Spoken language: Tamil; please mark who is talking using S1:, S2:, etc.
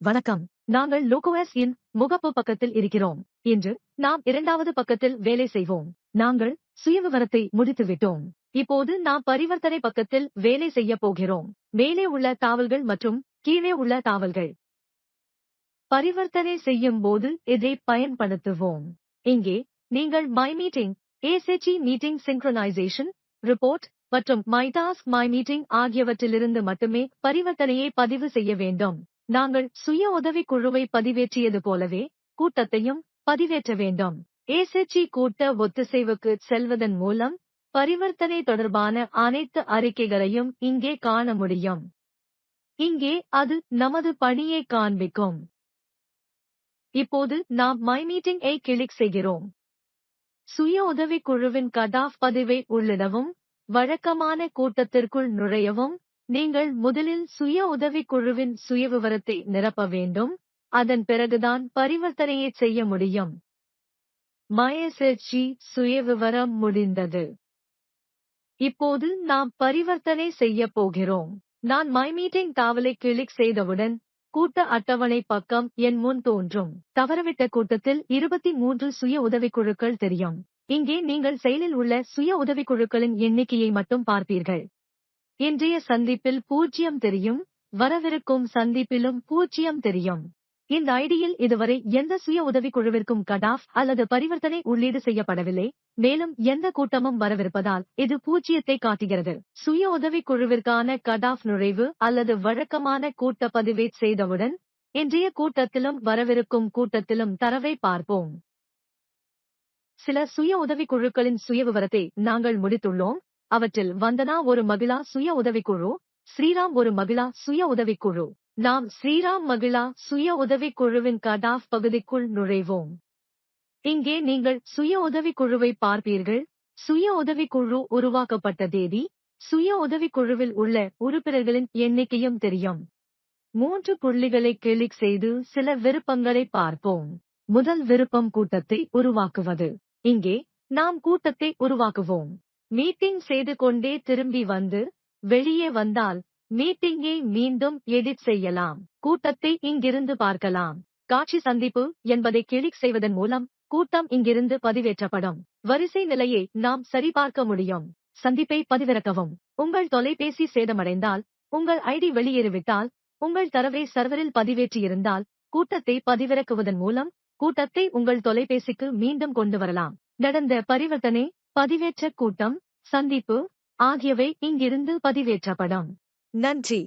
S1: வணக்கம். நாங்கள் லோகோஎஸ் இன் முகப்பு பக்கத்தில் இருக்கிறோம். இன்று நாம் இரண்டாவது பக்கத்தில் வேலை செய்வோம். நாங்கள் சுயவிவரத்தை முடித்துவிட்டோம். இப்போது நாம் பரிவர்த்தனை பக்கத்தில் வேலை செய்ய போகிறோம். மேலே உள்ள தாவல்கள் மற்றும் கீழே உள்ள தாவல்கள். பரிவர்த்தனை செய்யும் போது இதை பயன்படுத்துவோம். இங்கே நீங்கள் my meeting ACG meeting synchronisation report மற்றும் மை டாஸ்க் மை மீட்டிங் ஆகியவற்றிலிருந்து மட்டுமே பரிவர்த்தனையை பதிவு செய்ய வேண்டும். நாங்கள் சுய உதவிக் குழுவை பதிவேற்றியது போலவே கூட்டத்தையும் பதிவேற்ற வேண்டும். ஏசிஜி கூட்ட ஒத்திசைவுக்கு செல்வதன் மூலம் பரிவர்த்தனை தொடர்பான அனைத்து அறிக்கைகளையும் இங்கே காண முடியும். இங்கே அது நமது பணியை காண்பிக்கும். இப்போது நாம் மை மீட்டிங் ஐ கிளிக் செய்கிறோம். சுய உதவிக் குழுவின் ஆஃப் பதிவை உள்ளிடவும் வழக்கமான கூட்டத்திற்குள் நுழையவும் நீங்கள் முதலில் சுய உதவிக் குழுவின் சுயவிவரத்தை நிரப்ப வேண்டும். அதன் பிறகுதான் பரிவர்த்தனையை செய்ய முடியும். மயசர்ச்சி சுயவிவரம் முடிந்தது. இப்போது நாம் பரிவர்த்தனை செய்ய போகிறோம். நான் மை மீட்டிங் தாவலை கிளிக் செய்தவுடன் கூட்ட அட்டவணை பக்கம் என் முன் தோன்றும். தவறவிட்ட கூட்டத்தில் இருபத்தி மூன்று சுய உதவிக்குழுக்கள் தெரியும். இங்கே நீங்கள் செயலில் உள்ள சுய உதவிக்குழுக்களின் எண்ணிக்கையை மட்டும் பார்ப்பீர்கள் இன்றைய சந்திப்பில் பூஜ்ஜியம் தெரியும் வரவிருக்கும் சந்திப்பிலும் பூஜ்ஜியம் தெரியும். இந்த ஐடியில் இதுவரை எந்த சுய உதவி குழுவிற்கும் கடாஃப் அல்லது பரிவர்த்தனை உள்ளீடு செய்யப்படவில்லை. மேலும் எந்த கூட்டமும் வரவிருப்பதால் இது பூஜ்ஜியத்தை காட்டுகிறது. சுய உதவிக் குழுவிற்கான கடாஃப் நுழைவு அல்லது வழக்கமான கூட்ட பதிவை செய்தவுடன் இன்றைய கூட்டத்திலும் வரவிருக்கும் கூட்டத்திலும் தரவை பார்ப்போம். சில சுய உதவிக் குழுக்களின் சுயவிவரத்தை நாங்கள் முடித்துள்ளோம். அவற்றில் வந்தனா ஒரு மகிழா சுய உதவிக்குழு ஸ்ரீராம் ஒரு மகிழா சுய உதவிக்குழு. நாம் ஸ்ரீராம் மகிழா சுய உதவிக்குழுவின் கடாஃப் பகுதிக்குள் நுழைவோம். இங்கே நீங்கள் சுய உதவிக் குழுவை பார்ப்பீர்கள். சுய உதவிக்குழு உருவாக்கப்பட்ட தேதி சுய உதவிக்குழுவில் உள்ள உறுப்பினர்களின் எண்ணிக்கையும் தெரியும். மூன்று புள்ளிகளை கிளிக் செய்து சில விருப்பங்களை பார்ப்போம். முதல் விருப்பம் கூட்டத்தை உருவாக்குவது. இங்கே நாம் கூட்டத்தை உருவாக்குவோம். மீட்டிங் செய்து கொண்டே திரும்பி வந்து வெளியே வந்தால் மீட்டிங்கை மீண்டும் எடிட் செய்யலாம். கூட்டத்தை இங்கிருந்து பார்க்கலாம். காட்சி சந்திப்பு என்பதை கிளிக் செய்வதன் மூலம் கூட்டம் இங்கிருந்து பதிவேற்றப்படும். வரிசை நிலையை நாம் சரிபார்க்க முடியும். சந்திப்பை பதிவிறக்கவும். உங்கள் தொலைபேசி சேதமடைந்தால் உங்கள் ஐடி வெளியேறிவிட்டால் உங்கள் தரவை சர்வரில் பதிவேற்றியிருந்தால் கூட்டத்தை பதிவிறக்குவதன் மூலம் கூட்டத்தை உங்கள் தொலைபேசிக்கு மீண்டும் கொண்டு வரலாம். நடந்த பரிவர்த்தனை பதிவேற்ற கூட்டம் சந்திப்பு ஆகியவை இங்கிருந்து பதிவேற்றப்படும். நன்றி.